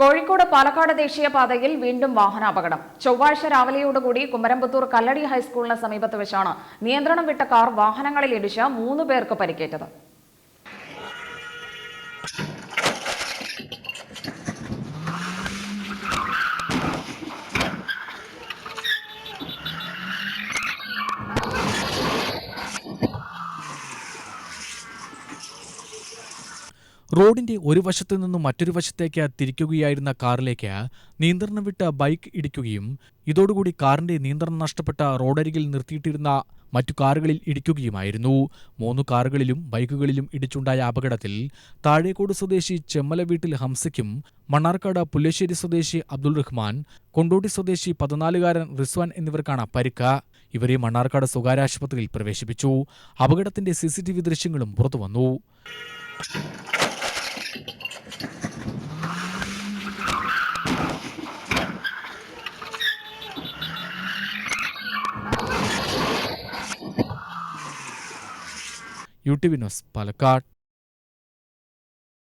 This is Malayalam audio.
കോഴിക്കോട് പാലക്കാട് ദേശീയപാതയിൽ വീണ്ടും വാഹനാപകടം. ചൊവ്വാഴ്ച രാവിലെയോടുകൂടി കുമരമ്പത്തൂർ കല്ലടി ഹൈസ്കൂളിന് സമീപത്ത് വെച്ചാണ് നിയന്ത്രണം വിട്ട കാർ വാഹനങ്ങളിൽ ഇടിച്ച് മൂന്ന് പേർക്ക് പരിക്കേറ്റത്. റോഡിന്റെ ഒരു വശത്തു നിന്നും മറ്റൊരു വശത്തേക്ക് തിരിക്കുകയായിരുന്ന കാറിലേക്ക് നിയന്ത്രണം വിട്ട ബൈക്ക് ഇടിക്കുകയും ഇതോടുകൂടി കാറിന്റെ നിയന്ത്രണം നഷ്ടപ്പെട്ട റോഡരികിൽ നിർത്തിയിട്ടിരുന്ന മറ്റു കാറുകളിൽ ഇടിക്കുകയുമായിരുന്നു. മൂന്ന് കാറുകളിലും ബൈക്കുകളിലും ഇടിച്ചുണ്ടായ അപകടത്തിൽ താഴേക്കോട് സ്വദേശി ചെമ്മല വീട്ടിൽ ഹംസയ്ക്കും മണ്ണാർക്കാട് പുല്ലശ്ശേരി സ്വദേശി അബ്ദുൾ റഹ്മാൻ കൊണ്ടോട്ടി സ്വദേശി പതിനാലുകാരൻ റിസ്വാൻ എന്നിവർക്കാണ് പരിക്ക്. ഇവരെ മണ്ണാർക്കാട് സ്വകാര്യ ആശുപത്രിയിൽ പ്രവേശിപ്പിച്ചു. അപകടത്തിന്റെ സിസിടിവി ദൃശ്യങ്ങളും പുറത്തുവന്നു. U T V Palakkad.